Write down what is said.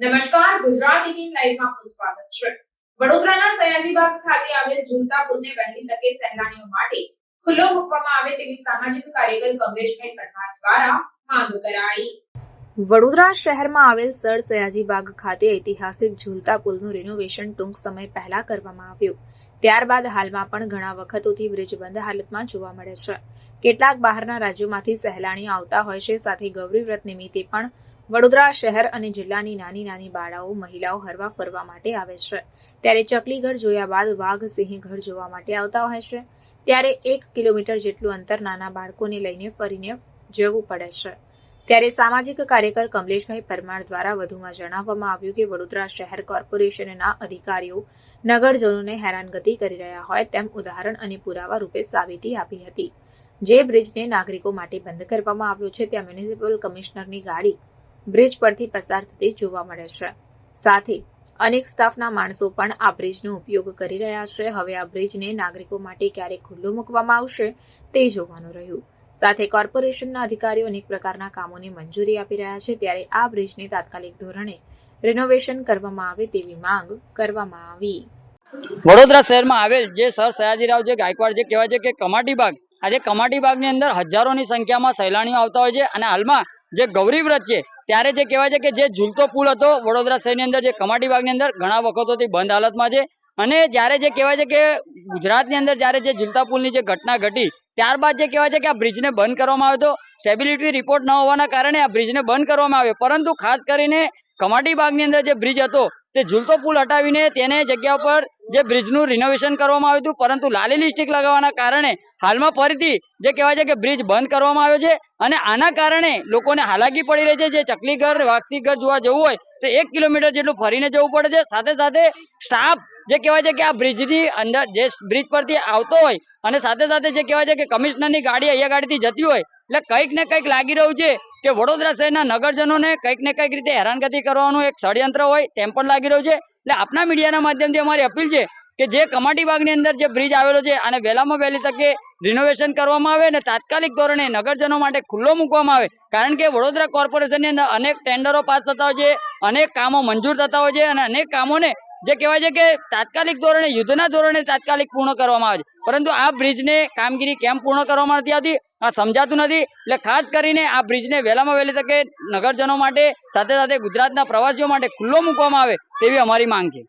નમસ્કાર, ગુજરાત એટીન લાઈવમાં આપનું સ્વાગત છે. વડોદરાના સયાજીબાગ ખાતે આવેલ ઝૂલતા પુલને વહેલી તકે સહેલાણીઓ માટે ખુલ્લો મૂકવામાં આવે તેવી સામાજિક કાર્યકર કમલેશભાઈ પરમાર દ્વારા માંગ કરાઈ. વડોદરા શહેરમાં આવેલ સર સયાજીબાગ ખાતે ઐતિહાસિક ઝૂલતા પુલનું રિનોવેશન ટૂંક સમય પહેલા કરવામાં આવ્યું. ત્યારબાદ હાલમાં પણ ઘણા વખતોથી બ્રિજ બંધ હાલતમાં જોવા મળે છે. કેટલાક બહારના રાજ્યોમાંથી સહેલાણીઓ આવતા હોય છે, સાથે ગૌરી વ્રત નિમિત્તે પણ વડોદરા શહેર અને જિલ્લાની નાની નાની બાળાઓ મહિલાઓ હરવા ફરવા માટે આવે છે. ત્યારે ચકલીગઢ જોયા બાદ વાઘ ઘર જોવા માટે આવતા હોય છે. ત્યારે એક કિલોમીટર જેટલું અંતર નાના બાળકોને લઈને ફરીને જવું પડે છે. ત્યારે સામાજિક કાર્યકર કમલેશભાઈ પરમાર દ્વારા વધુમાં જણાવવામાં આવ્યું કે વડોદરા શહેર કોર્પોરેશનના અધિકારીઓ નગરજનોને હેરાનગતિ કરી રહ્યા હોય તેમ ઉદાહરણ અને પુરાવા રૂપે સાબિતી આપી હતી. જે બ્રિજને નાગરિકો માટે બંધ કરવામાં આવ્યો છે, ત્યાં મ્યુનિસિપલ કમિશનરની ગાડી બ્રિજ પરથી પસાર થતી જોવા મળે છે. સાથે, અનેક સ્ટાફના માણસો પણ આ બ્રિજનો ઉપયોગ કરી રહ્યા છે. હવે આ બ્રિજને નાગરિકો માટે ક્યારે ખુલ્લો મૂકવામાં આવશે તે જોવાનું રહ્યું. સાથે, કોર્પોરેશનના અધિકારીઓ અનેક પ્રકારના કામોની મંજૂરી આપી રહ્યા છે. ત્યારે આ બ્રિજને તાત્કાલિક ધોરણે રિનોવેશન કરવામાં આવે તેવી માંગ કરવામાં આવી. વડોદરા શહેરમાં આવેલ જે સર સયાજીરાવ, જે ગાયકવાડ, જે કહેવાય છે કે કમાટી બાગ, આજે કમાટી બાગની અંદર હજારોની સંખ્યામાં સહેલાણીઓ આવતા હોય છે અને હાલમાં જે ગૌરી વ્રત છે ત્યારે જે કહેવાય છે કે જે ઝૂલતો પુલ હતો, વડોદરા શહેરની અંદર જે કમાટી બાગની અંદર ઘણા વખતોથી બંધ હાલતમાં છે. અને જ્યારે જે કહેવાય છે કે ગુજરાતની અંદર જ્યારે જે ઝૂલતા પુલની જે ઘટના ઘટી, ત્યારબાદ જે કહેવાય છે કે આ બ્રિજને બંધ કરવામાં આવ્યો હતો. સ્ટેબિલિટી રિપોર્ટ ન હોવાના કારણે આ બ્રિજને બંધ કરવામાં આવ્યો. પરંતુ ખાસ કરીને કમાટી બાગની અંદર જે બ્રિજ હતો, તે ઝૂલતો પુલ હટાવીને તેને જગ્યા ઉપર જે બ્રિજનું રિનોવેશન કરવામાં આવ્યું હતું, પરંતુ લાલી લિસ્ટિક લગાવવાના કારણે હાલમાં ફરીથી જે કહેવાય છે કે બ્રિજ બંધ કરવામાં આવ્યો છે અને આના કારણે લોકોને હાલાકી પડી રહી છે. જે ચકલીઘર વાક્ષીઘર જોવા જવું હોય, તો એક કિલોમીટર જેટલું ફરીને જવું પડે છે. સાથે સાથે સ્ટાફ જે કહેવાય છે કે આ બ્રિજની અંદર, જે બ્રિજ પરથી આવતો હોય અને સાથે સાથે જે કહેવાય છે કે કમિશનરની ગાડી અહીંયા ગાડીથી જતી હોય, એટલે કંઈક ને કંઈક લાગી રહ્યું છે કે વડોદરા શહેરના નગરજનોને કંઈક ને કંઈક રીતે હેરાનગતિ કરવાનું એક ષડયંત્ર હોય, તેમ પણ લાગી રહ્યું છે. એટલે આપના મીડિયાના માધ્યમથી અમારી અપીલ છે કે જે કમાટી બાગની અંદર જે બ્રિજ આવેલો છે અને વહેલામાં વહેલી તકે રિનોવેશન કરવામાં આવે અને તાત્કાલિક ધોરણે નગરજનો માટે ખુલ્લો મૂકવામાં આવે. કારણ કે વડોદરા કોર્પોરેશનની અંદર અનેક ટેન્ડરો પાસ થતા હોય છે, અનેક કામો મંજૂર થતા હોય છે અને અનેક કામોને જે કહેવાય છે કે તાત્કાલિક ધોરણે, યુદ્ધના ધોરણે તાત્કાલિક પૂર્ણ કરવામાં આવે છે. પરંતુ આ બ્રિજને કામગીરી કેમ પૂર્ણ કરવામાં નથી આવતી? આ સમજાતું નથી. એટલે ખાસ કરીને આ બ્રિજને વહેલામાં વહેલી તકે નગરજનો માટે, સાથે સાથે ગુજરાતના પ્રવાસીઓ માટે ખુલ્લો મૂકવામાં આવે તેવી અમારી માંગ છે.